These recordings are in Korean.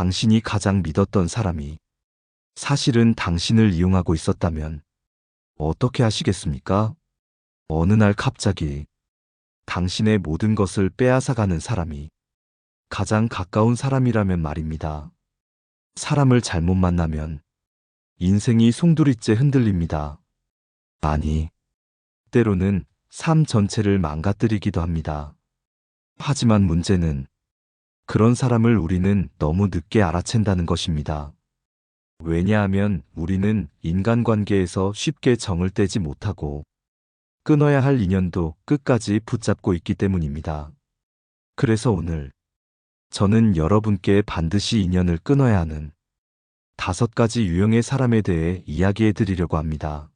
당신이 가장 믿었던 사람이 사실은 당신을 이용하고 있었다면 어떻게 하시겠습니까? 어느 날 갑자기 당신의 모든 것을 빼앗아가는 사람이 가장 가까운 사람이라면 말입니다. 사람을 잘못 만나면 인생이 송두리째 흔들립니다. 아니, 때로는 삶 전체를 망가뜨리기도 합니다. 하지만 문제는 그런 사람을 우리는 너무 늦게 알아챈다는 것입니다. 왜냐하면 우리는 인간관계에서 쉽게 정을 떼지 못하고 끊어야 할 인연도 끝까지 붙잡고 있기 때문입니다. 그래서 오늘 저는 여러분께 반드시 인연을 끊어야 하는 다섯 가지 유형의 사람에 대해 이야기해 드리려고 합니다.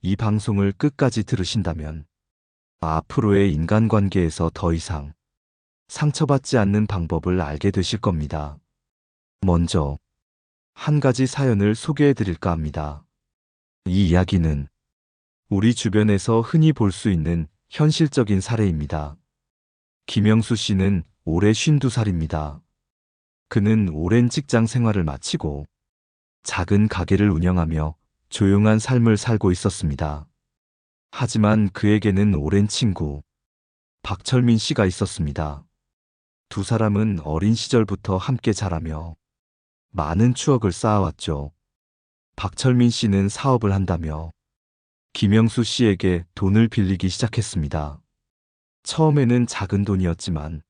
이 방송을 끝까지 들으신다면 앞으로의 인간관계에서 더 이상 상처받지 않는 방법을 알게 되실 겁니다. 먼저 한 가지 사연을 소개해 드릴까 합니다. 이 이야기는 우리 주변에서 흔히 볼 수 있는 현실적인 사례입니다. 김영수 씨는 올해 52살입니다. 그는 오랜 직장 생활을 마치고 작은 가게를 운영하며 조용한 삶을 살고 있었습니다. 하지만 그에게는 오랜 친구 박철민 씨가 있었습니다. 두 사람은 어린 시절부터 함께 자라며 많은 추억을 쌓아왔죠. 박철민 씨는 사업을 한다며 김영수 씨에게 돈을 빌리기 시작했습니다. 처음에는 작은 돈이었지만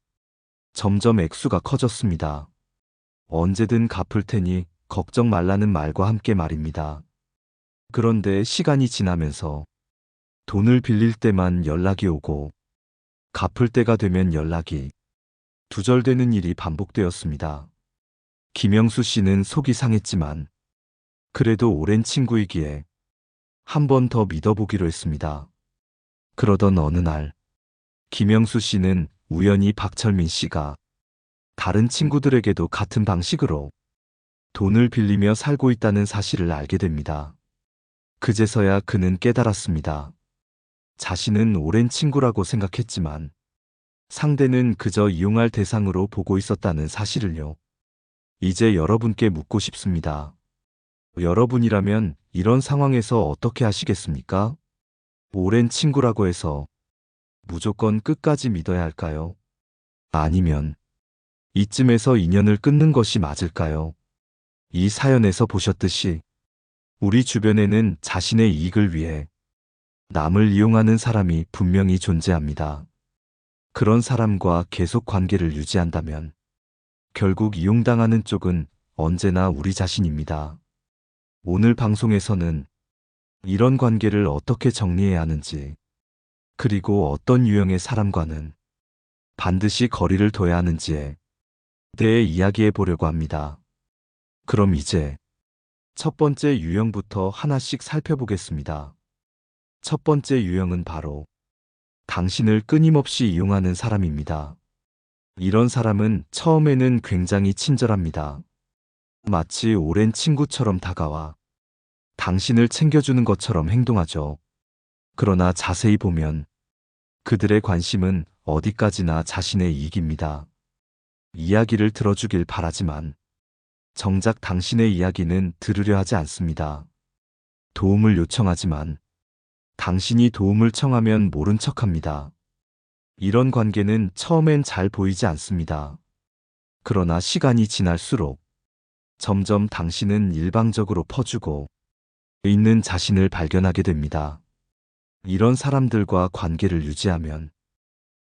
점점 액수가 커졌습니다. 언제든 갚을 테니 걱정 말라는 말과 함께 말입니다. 그런데 시간이 지나면서 돈을 빌릴 때만 연락이 오고 갚을 때가 되면 연락이 두절되는 일이 반복되었습니다. 김영수 씨는 속이 상했지만 그래도 오랜 친구이기에 한 번 더 믿어보기로 했습니다. 그러던 어느 날 김영수 씨는 우연히 박철민 씨가 다른 친구들에게도 같은 방식으로 돈을 빌리며 살고 있다는 사실을 알게 됩니다. 그제서야 그는 깨달았습니다. 자신은 오랜 친구라고 생각했지만 상대는 그저 이용할 대상으로 보고 있었다는 사실을요. 이제 여러분께 묻고 싶습니다. 여러분이라면 이런 상황에서 어떻게 하시겠습니까? 오랜 친구라고 해서 무조건 끝까지 믿어야 할까요? 아니면 이쯤에서 인연을 끊는 것이 맞을까요? 이 사연에서 보셨듯이 우리 주변에는 자신의 이익을 위해 남을 이용하는 사람이 분명히 존재합니다. 그런 사람과 계속 관계를 유지한다면 결국 이용당하는 쪽은 언제나 우리 자신입니다. 오늘 방송에서는 이런 관계를 어떻게 정리해야 하는지, 그리고 어떤 유형의 사람과는 반드시 거리를 둬야 하는지에 대해 이야기해 보려고 합니다. 그럼 이제 첫 번째 유형부터 하나씩 살펴보겠습니다. 첫 번째 유형은 바로 당신을 끊임없이 이용하는 사람입니다. 이런 사람은 처음에는 굉장히 친절합니다. 마치 오랜 친구처럼 다가와 당신을 챙겨주는 것처럼 행동하죠. 그러나 자세히 보면 그들의 관심은 어디까지나 자신의 이익입니다. 이야기를 들어주길 바라지만 정작 당신의 이야기는 들으려 하지 않습니다. 도움을 요청하지만 당신이 도움을 청하면 모른 척합니다. 이런 관계는 처음엔 잘 보이지 않습니다. 그러나 시간이 지날수록 점점 당신은 일방적으로 퍼주고 있는 자신을 발견하게 됩니다. 이런 사람들과 관계를 유지하면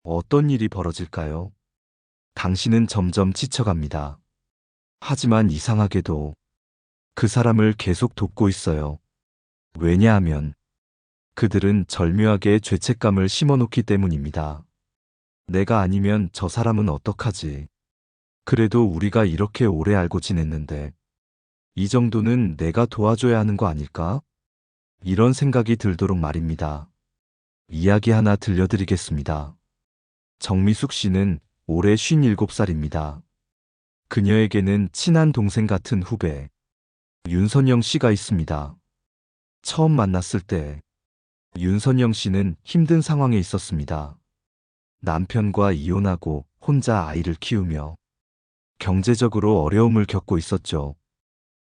어떤 일이 벌어질까요? 당신은 점점 지쳐갑니다. 하지만 이상하게도 그 사람을 계속 돕고 있어요. 왜냐하면 그들은 절묘하게 죄책감을 심어놓기 때문입니다. 내가 아니면 저 사람은 어떡하지? 그래도 우리가 이렇게 오래 알고 지냈는데 이 정도는 내가 도와줘야 하는 거 아닐까? 이런 생각이 들도록 말입니다. 이야기 하나 들려드리겠습니다. 정미숙 씨는 올해 57살입니다. 그녀에게는 친한 동생 같은 후배, 윤선영 씨가 있습니다. 처음 만났을 때 윤선영 씨는 힘든 상황에 있었습니다. 남편과 이혼하고 혼자 아이를 키우며 경제적으로 어려움을 겪고 있었죠.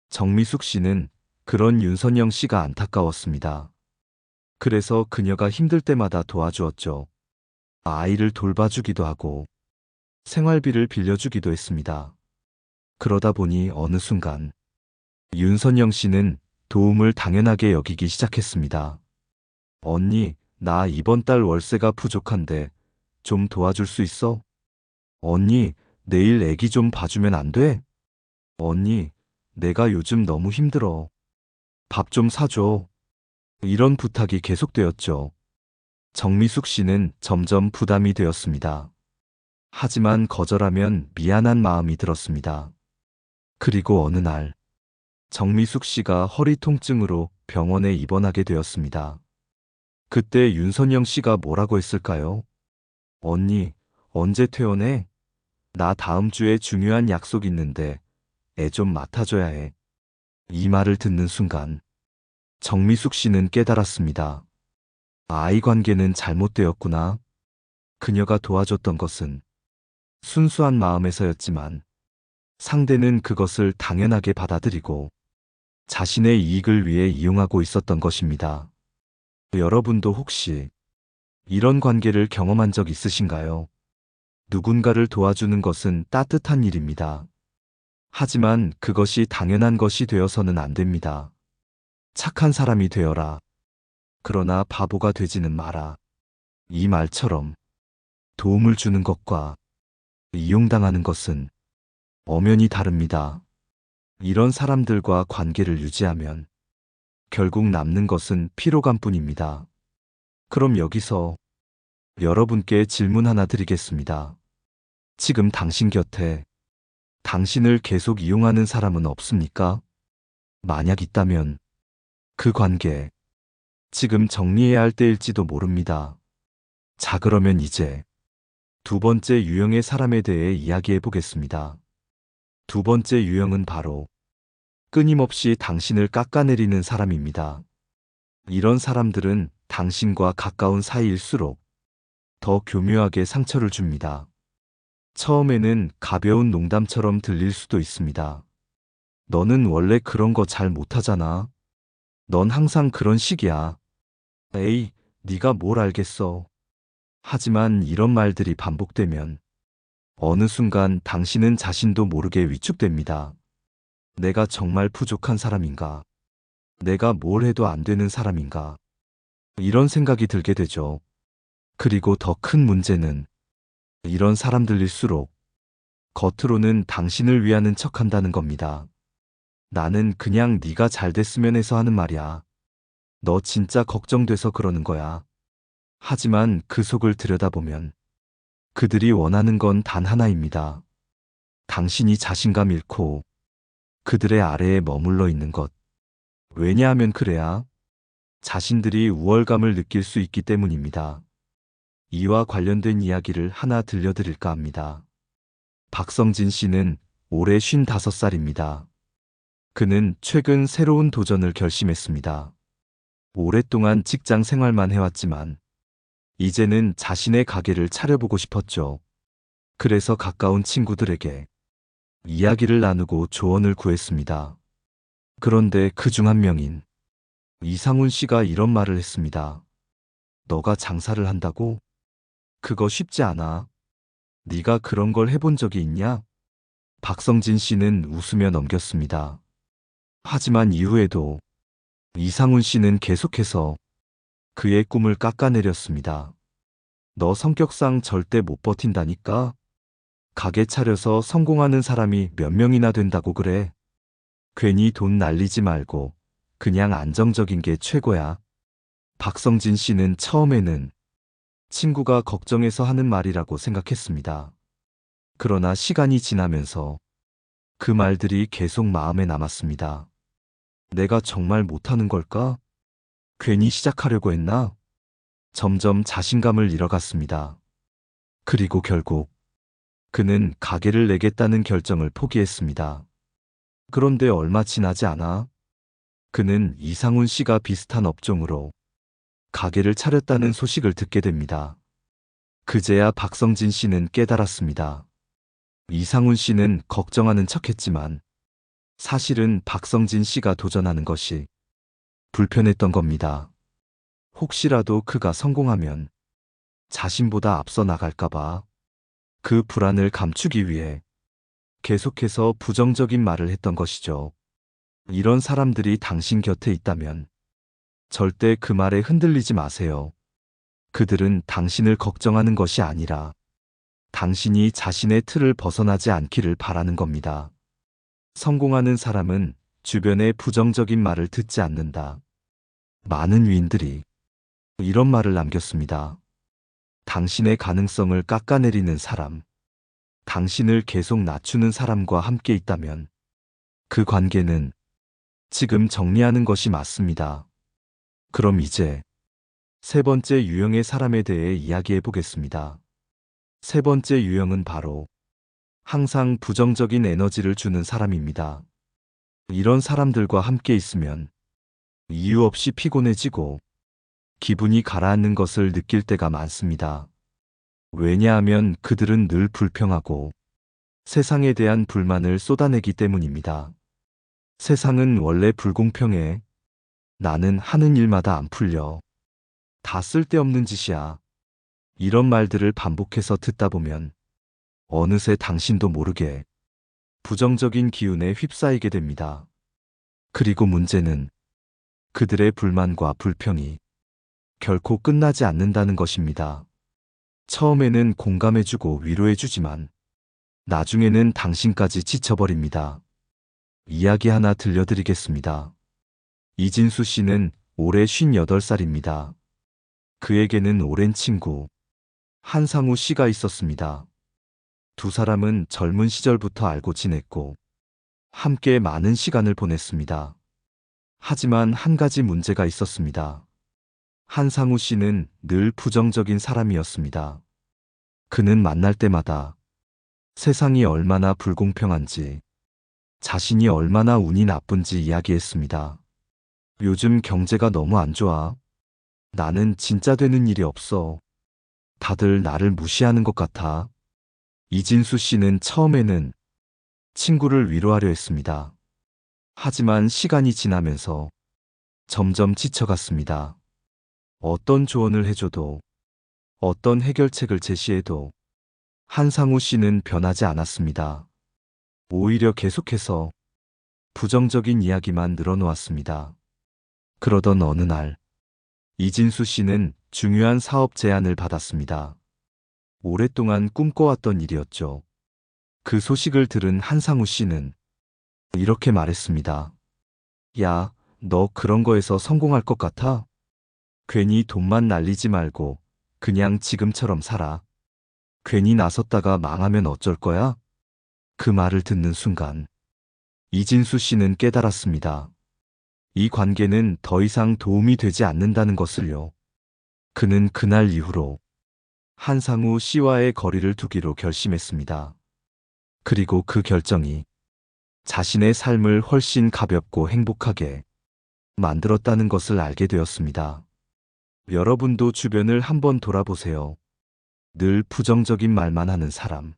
정미숙 씨는 그런 윤선영 씨가 안타까웠습니다. 그래서 그녀가 힘들 때마다 도와주었죠. 아이를 돌봐주기도 하고 생활비를 빌려주기도 했습니다. 그러다 보니 어느 순간 윤선영 씨는 도움을 당연하게 여기기 시작했습니다. 언니, 나 이번 달 월세가 부족한데 좀 도와줄 수 있어? 언니, 내일 애기 좀 봐주면 안 돼? 언니, 내가 요즘 너무 힘들어. 밥 좀 사줘. 이런 부탁이 계속되었죠. 정미숙 씨는 점점 부담이 되었습니다. 하지만 거절하면 미안한 마음이 들었습니다. 그리고 어느 날, 정미숙 씨가 허리 통증으로 병원에 입원하게 되었습니다. 그때 윤선영 씨가 뭐라고 했을까요? 언니, 언제 퇴원해? 나 다음 주에 중요한 약속 있는데 애 좀 맡아줘야 해. 이 말을 듣는 순간 정미숙 씨는 깨달았습니다. 아이 관계는 잘못되었구나. 그녀가 도와줬던 것은 순수한 마음에서였지만 상대는 그것을 당연하게 받아들이고 자신의 이익을 위해 이용하고 있었던 것입니다. 여러분도 혹시 이런 관계를 경험한 적 있으신가요? 누군가를 도와주는 것은 따뜻한 일입니다. 하지만 그것이 당연한 것이 되어서는 안 됩니다. 착한 사람이 되어라. 그러나 바보가 되지는 마라. 이 말처럼 도움을 주는 것과 이용당하는 것은 엄연히 다릅니다. 이런 사람들과 관계를 유지하면 결국 남는 것은 피로감 뿐입니다. 그럼 여기서 여러분께 질문 하나 드리겠습니다. 지금 당신 곁에 당신을 계속 이용하는 사람은 없습니까? 만약 있다면 그 관계 지금 정리해야 할 때일지도 모릅니다. 자, 그러면 이제 두 번째 유형의 사람에 대해 이야기해 보겠습니다. 두 번째 유형은 바로 끊임없이 당신을 깎아내리는 사람입니다. 이런 사람들은 당신과 가까운 사이일수록 더 교묘하게 상처를 줍니다. 처음에는 가벼운 농담처럼 들릴 수도 있습니다. 너는 원래 그런 거 잘 못하잖아. 넌 항상 그런 식이야. 에이, 네가 뭘 알겠어. 하지만 이런 말들이 반복되면 어느 순간 당신은 자신도 모르게 위축됩니다. 내가 정말 부족한 사람인가? 내가 뭘 해도 안 되는 사람인가? 이런 생각이 들게 되죠. 그리고 더 큰 문제는 이런 사람들일수록 겉으로는 당신을 위하는 척 한다는 겁니다. 나는 그냥 네가 잘 됐으면 해서 하는 말이야. 너 진짜 걱정돼서 그러는 거야. 하지만 그 속을 들여다보면 그들이 원하는 건 단 하나입니다. 당신이 자신감 잃고 그들의 아래에 머물러 있는 것. 왜냐하면 그래야 자신들이 우월감을 느낄 수 있기 때문입니다. 이와 관련된 이야기를 하나 들려드릴까 합니다. 박성진 씨는 올해 55살입니다. 그는 최근 새로운 도전을 결심했습니다. 오랫동안 직장 생활만 해왔지만 이제는 자신의 가게를 차려보고 싶었죠. 그래서 가까운 친구들에게 이야기를 나누고 조언을 구했습니다. 그런데 그 중 한 명인 이상훈 씨가 이런 말을 했습니다. 너가 장사를 한다고? 그거 쉽지 않아. 네가 그런 걸 해본 적이 있냐? 박성진 씨는 웃으며 넘겼습니다. 하지만 이후에도 이상훈 씨는 계속해서 그의 꿈을 깎아내렸습니다. 너 성격상 절대 못 버틴다니까? 가게 차려서 성공하는 사람이 몇 명이나 된다고 그래? 괜히 돈 날리지 말고 그냥 안정적인 게 최고야. 박성진 씨는 처음에는 친구가 걱정해서 하는 말이라고 생각했습니다. 그러나 시간이 지나면서 그 말들이 계속 마음에 남았습니다. 내가 정말 못하는 걸까? 괜히 시작하려고 했나? 점점 자신감을 잃어갔습니다. 그리고 결국 그는 가게를 내겠다는 결정을 포기했습니다. 그런데 얼마 지나지 않아 그는 이상훈 씨가 비슷한 업종으로 가게를 차렸다는 소식을 듣게 됩니다. 그제야 박성진 씨는 깨달았습니다. 이상훈 씨는 걱정하는 척 했지만 사실은 박성진 씨가 도전하는 것이 불편했던 겁니다. 혹시라도 그가 성공하면 자신보다 앞서 나갈까봐 그 불안을 감추기 위해 계속해서 부정적인 말을 했던 것이죠. 이런 사람들이 당신 곁에 있다면 절대 그 말에 흔들리지 마세요. 그들은 당신을 걱정하는 것이 아니라 당신이 자신의 틀을 벗어나지 않기를 바라는 겁니다. 성공하는 사람은 주변의 부정적인 말을 듣지 않는다. 많은 위인들이 이런 말을 남겼습니다. 당신의 가능성을 깎아내리는 사람, 당신을 계속 낮추는 사람과 함께 있다면 그 관계는 지금 정리하는 것이 맞습니다. 그럼 이제 세 번째 유형의 사람에 대해 이야기해 보겠습니다. 세 번째 유형은 바로 항상 부정적인 에너지를 주는 사람입니다. 이런 사람들과 함께 있으면 이유 없이 피곤해지고 기분이 가라앉는 것을 느낄 때가 많습니다. 왜냐하면 그들은 늘 불평하고 세상에 대한 불만을 쏟아내기 때문입니다. 세상은 원래 불공평해. 나는 하는 일마다 안 풀려. 다 쓸데없는 짓이야. 이런 말들을 반복해서 듣다 보면 어느새 당신도 모르게 부정적인 기운에 휩싸이게 됩니다. 그리고 문제는 그들의 불만과 불평이 결코 끝나지 않는다는 것입니다. 처음에는 공감해주고 위로해주지만 나중에는 당신까지 지쳐버립니다. 이야기 하나 들려드리겠습니다. 이진수 씨는 올해 58살입니다. 그에게는 오랜 친구 한상우 씨가 있었습니다. 두 사람은 젊은 시절부터 알고 지냈고 함께 많은 시간을 보냈습니다. 하지만 한 가지 문제가 있었습니다. 한상우 씨는 늘 부정적인 사람이었습니다. 그는 만날 때마다 세상이 얼마나 불공평한지, 자신이 얼마나 운이 나쁜지 이야기했습니다. 요즘 경제가 너무 안 좋아. 나는 진짜 되는 일이 없어. 다들 나를 무시하는 것 같아. 이진수 씨는 처음에는 친구를 위로하려 했습니다. 하지만 시간이 지나면서 점점 지쳐갔습니다. 어떤 조언을 해줘도 어떤 해결책을 제시해도 한상우 씨는 변하지 않았습니다. 오히려 계속해서 부정적인 이야기만 늘어놓았습니다. 그러던 어느 날 이진수 씨는 중요한 사업 제안을 받았습니다. 오랫동안 꿈꿔왔던 일이었죠. 그 소식을 들은 한상우 씨는 이렇게 말했습니다. 야, 너 그런 거에서 성공할 것 같아? 괜히 돈만 날리지 말고 그냥 지금처럼 살아. 괜히 나섰다가 망하면 어쩔 거야? 그 말을 듣는 순간 이진수 씨는 깨달았습니다. 이 관계는 더 이상 도움이 되지 않는다는 것을요. 그는 그날 이후로 한상우 씨와의 거리를 두기로 결심했습니다. 그리고 그 결정이 자신의 삶을 훨씬 가볍고 행복하게 만들었다는 것을 알게 되었습니다. 여러분도 주변을 한번 돌아보세요. 늘 부정적인 말만 하는 사람.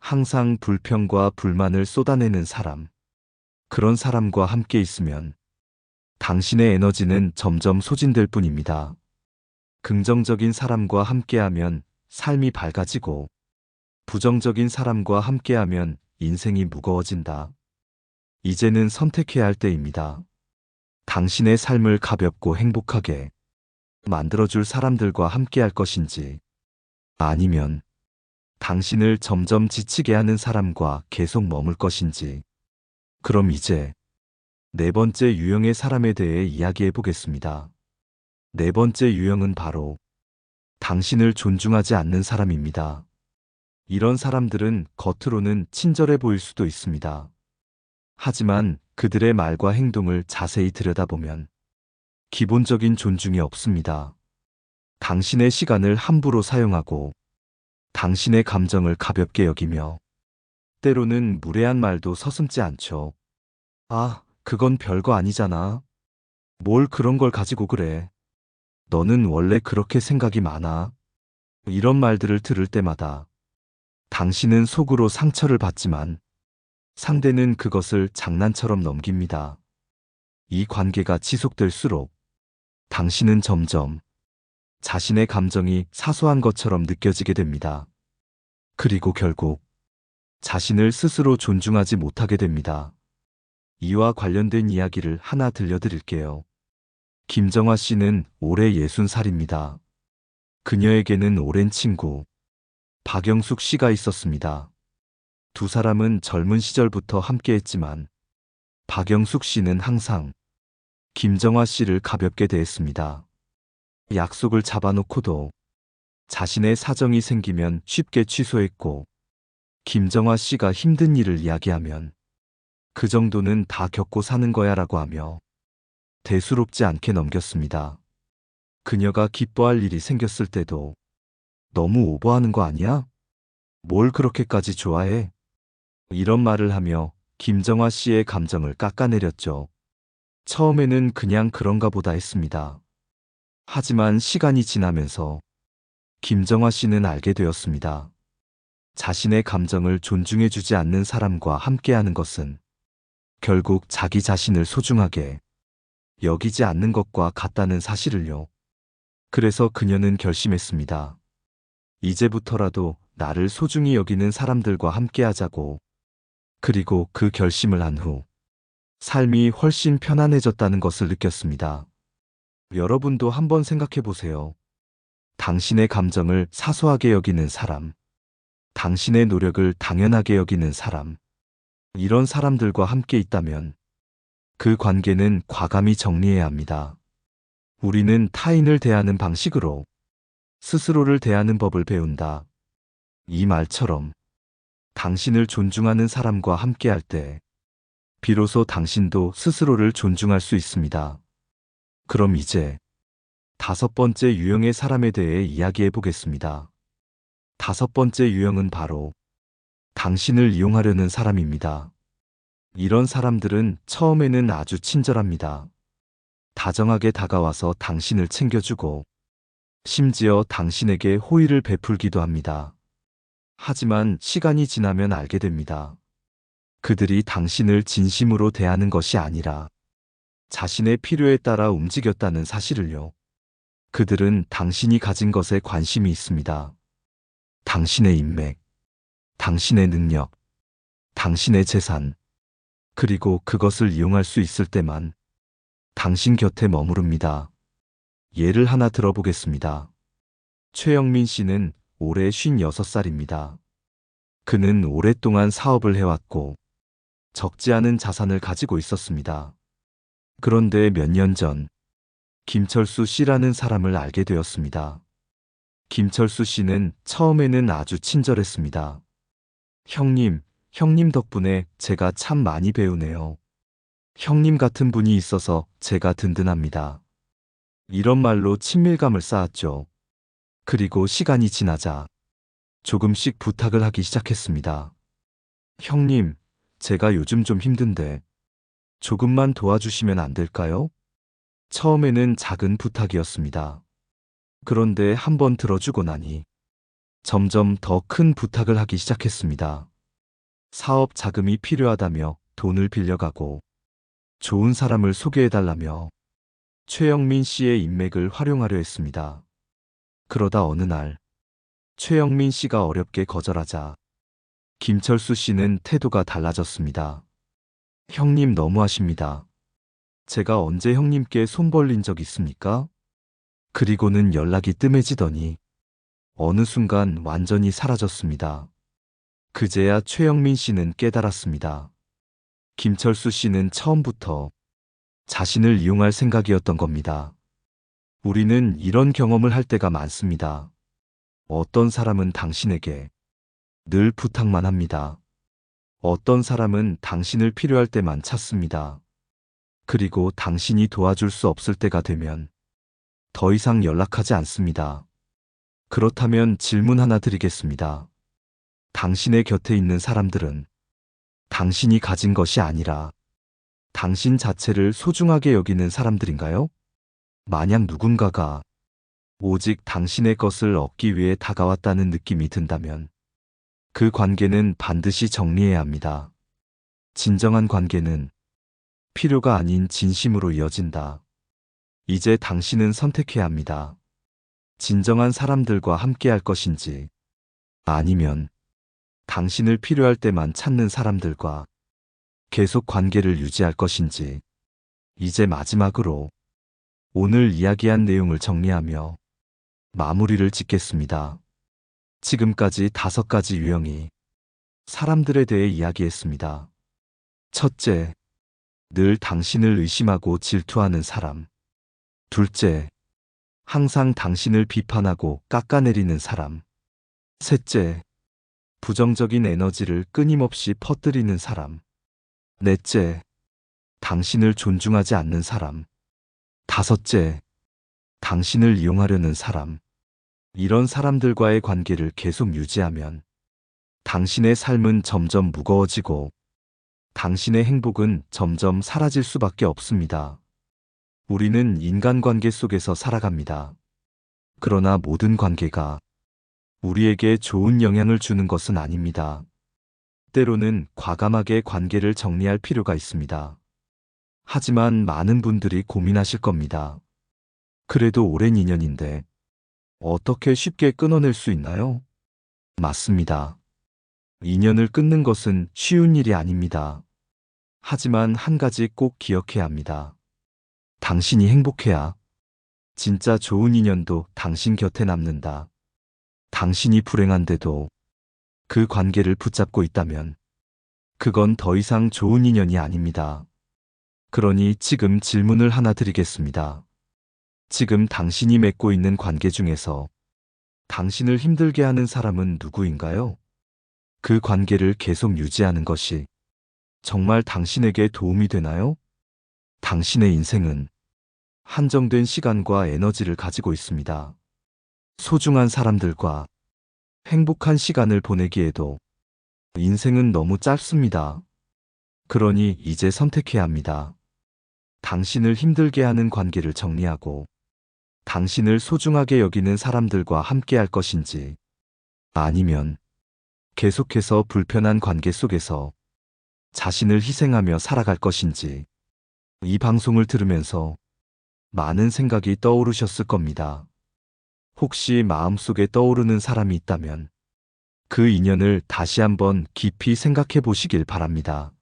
항상 불평과 불만을 쏟아내는 사람. 그런 사람과 함께 있으면 당신의 에너지는 점점 소진될 뿐입니다. 긍정적인 사람과 함께하면 삶이 밝아지고 부정적인 사람과 함께하면 인생이 무거워진다. 이제는 선택해야 할 때입니다. 당신의 삶을 가볍고 행복하게 만들어줄 사람들과 함께할 것인지 아니면 당신을 점점 지치게 하는 사람과 계속 머물 것인지 그럼 이제 네 번째 유형의 사람에 대해 이야기해 보겠습니다. 네 번째 유형은 바로 당신을 존중하지 않는 사람입니다. 이런 사람들은 겉으로는 친절해 보일 수도 있습니다. 하지만 그들의 말과 행동을 자세히 들여다보면 기본적인 존중이 없습니다. 당신의 시간을 함부로 사용하고 당신의 감정을 가볍게 여기며 때로는 무례한 말도 서슴지 않죠. 아, 그건 별거 아니잖아. 뭘 그런 걸 가지고 그래. 너는 원래 그렇게 생각이 많아. 이런 말들을 들을 때마다 당신은 속으로 상처를 받지만 상대는 그것을 장난처럼 넘깁니다. 이 관계가 지속될수록 당신은 점점 자신의 감정이 사소한 것처럼 느껴지게 됩니다. 그리고 결국 자신을 스스로 존중하지 못하게 됩니다. 이와 관련된 이야기를 하나 들려드릴게요. 김정화 씨는 올해 60살입니다. 그녀에게는 오랜 친구, 박영숙 씨가 있었습니다. 두 사람은 젊은 시절부터 함께했지만 박영숙 씨는 항상 김정화 씨를 가볍게 대했습니다. 약속을 잡아놓고도 자신의 사정이 생기면 쉽게 취소했고 김정화 씨가 힘든 일을 이야기하면 그 정도는 다 겪고 사는 거야 라고 하며 대수롭지 않게 넘겼습니다. 그녀가 기뻐할 일이 생겼을 때도 너무 오버하는 거 아니야? 뭘 그렇게까지 좋아해? 이런 말을 하며 김정화 씨의 감정을 깎아내렸죠. 처음에는 그냥 그런가 보다 했습니다. 하지만 시간이 지나면서 김정화 씨는 알게 되었습니다. 자신의 감정을 존중해주지 않는 사람과 함께하는 것은 결국 자기 자신을 소중하게 여기지 않는 것과 같다는 사실을요. 그래서 그녀는 결심했습니다. 이제부터라도 나를 소중히 여기는 사람들과 함께하자고. 그리고 그 결심을 한 후 삶이 훨씬 편안해졌다는 것을 느꼈습니다. 여러분도 한번 생각해 보세요. 당신의 감정을 사소하게 여기는 사람, 당신의 노력을 당연하게 여기는 사람, 이런 사람들과 함께 있다면 그 관계는 과감히 정리해야 합니다. 우리는 타인을 대하는 방식으로 스스로를 대하는 법을 배운다. 이 말처럼 당신을 존중하는 사람과 함께할 때 비로소 당신도 스스로를 존중할 수 있습니다. 그럼 이제 다섯 번째 유형의 사람에 대해 이야기해 보겠습니다. 다섯 번째 유형은 바로 당신을 이용하려는 사람입니다. 이런 사람들은 처음에는 아주 친절합니다. 다정하게 다가와서 당신을 챙겨주고 심지어 당신에게 호의를 베풀기도 합니다. 하지만 시간이 지나면 알게 됩니다. 그들이 당신을 진심으로 대하는 것이 아니라 자신의 필요에 따라 움직였다는 사실을요. 그들은 당신이 가진 것에 관심이 있습니다. 당신의 인맥, 당신의 능력, 당신의 재산, 그리고 그것을 이용할 수 있을 때만 당신 곁에 머무릅니다. 예를 하나 들어보겠습니다. 최영민 씨는 올해 56살입니다. 그는 오랫동안 사업을 해왔고 적지 않은 자산을 가지고 있었습니다. 그런데 몇 년 전 김철수 씨라는 사람을 알게 되었습니다. 김철수 씨는 처음에는 아주 친절했습니다. 형님, 형님 덕분에 제가 참 많이 배우네요. 형님 같은 분이 있어서 제가 든든합니다. 이런 말로 친밀감을 쌓았죠. 그리고 시간이 지나자 조금씩 부탁을 하기 시작했습니다. 형님, 제가 요즘 좀 힘든데 조금만 도와주시면 안 될까요? 처음에는 작은 부탁이었습니다. 그런데 한번 들어주고 나니 점점 더 큰 부탁을 하기 시작했습니다. 사업 자금이 필요하다며 돈을 빌려가고 좋은 사람을 소개해달라며 최영민 씨의 인맥을 활용하려 했습니다. 그러다 어느 날 최영민 씨가 어렵게 거절하자 김철수 씨는 태도가 달라졌습니다. 형님 너무하십니다. 제가 언제 형님께 손 벌린 적 있습니까? 그리고는 연락이 뜸해지더니 어느 순간 완전히 사라졌습니다. 그제야 최영민 씨는 깨달았습니다. 김철수 씨는 처음부터 자신을 이용할 생각이었던 겁니다. 우리는 이런 경험을 할 때가 많습니다. 어떤 사람은 당신에게 늘 부탁만 합니다. 어떤 사람은 당신을 필요할 때만 찾습니다. 그리고 당신이 도와줄 수 없을 때가 되면 더 이상 연락하지 않습니다. 그렇다면 질문 하나 드리겠습니다. 당신의 곁에 있는 사람들은 당신이 가진 것이 아니라 당신 자체를 소중하게 여기는 사람들인가요? 만약 누군가가 오직 당신의 것을 얻기 위해 다가왔다는 느낌이 든다면 그 관계는 반드시 정리해야 합니다. 진정한 관계는 필요가 아닌 진심으로 이어진다. 이제 당신은 선택해야 합니다. 진정한 사람들과 함께 할 것인지, 아니면 당신을 필요할 때만 찾는 사람들과 계속 관계를 유지할 것인지, 이제 마지막으로 오늘 이야기한 내용을 정리하며 마무리를 짓겠습니다. 지금까지 다섯 가지 유형이 사람들에 대해 이야기했습니다. 첫째, 늘 당신을 의심하고 질투하는 사람. 둘째, 항상 당신을 비판하고 깎아내리는 사람. 셋째, 부정적인 에너지를 끊임없이 퍼뜨리는 사람. 넷째, 당신을 존중하지 않는 사람. 다섯째, 당신을 이용하려는 사람. 이런 사람들과의 관계를 계속 유지하면 당신의 삶은 점점 무거워지고 당신의 행복은 점점 사라질 수밖에 없습니다. 우리는 인간관계 속에서 살아갑니다. 그러나 모든 관계가 우리에게 좋은 영향을 주는 것은 아닙니다. 때로는 과감하게 관계를 정리할 필요가 있습니다. 하지만 많은 분들이 고민하실 겁니다. 그래도 오랜 인연인데 어떻게 쉽게 끊어낼 수 있나요? 맞습니다. 인연을 끊는 것은 쉬운 일이 아닙니다. 하지만 한 가지 꼭 기억해야 합니다. 당신이 행복해야 진짜 좋은 인연도 당신 곁에 남는다. 당신이 불행한데도 그 관계를 붙잡고 있다면 그건 더 이상 좋은 인연이 아닙니다. 그러니 지금 질문을 하나 드리겠습니다. 지금 당신이 맺고 있는 관계 중에서 당신을 힘들게 하는 사람은 누구인가요? 그 관계를 계속 유지하는 것이 정말 당신에게 도움이 되나요? 당신의 인생은 한정된 시간과 에너지를 가지고 있습니다. 소중한 사람들과 행복한 시간을 보내기에도 인생은 너무 짧습니다. 그러니 이제 선택해야 합니다. 당신을 힘들게 하는 관계를 정리하고 당신을 소중하게 여기는 사람들과 함께 할 것인지 아니면 계속해서 불편한 관계 속에서 자신을 희생하며 살아갈 것인지 이 방송을 들으면서 많은 생각이 떠오르셨을 겁니다. 혹시 마음속에 떠오르는 사람이 있다면 그 인연을 다시 한번 깊이 생각해 보시길 바랍니다.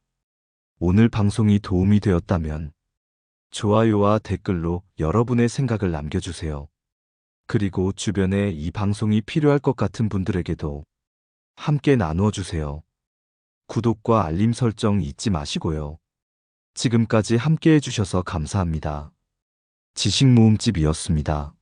오늘 방송이 도움이 되었다면 좋아요와 댓글로 여러분의 생각을 남겨주세요. 그리고 주변에 이 방송이 필요할 것 같은 분들에게도 함께 나누어 주세요. 구독과 알림 설정 잊지 마시고요. 지금까지 함께 해주셔서 감사합니다. 지식모음집이었습니다.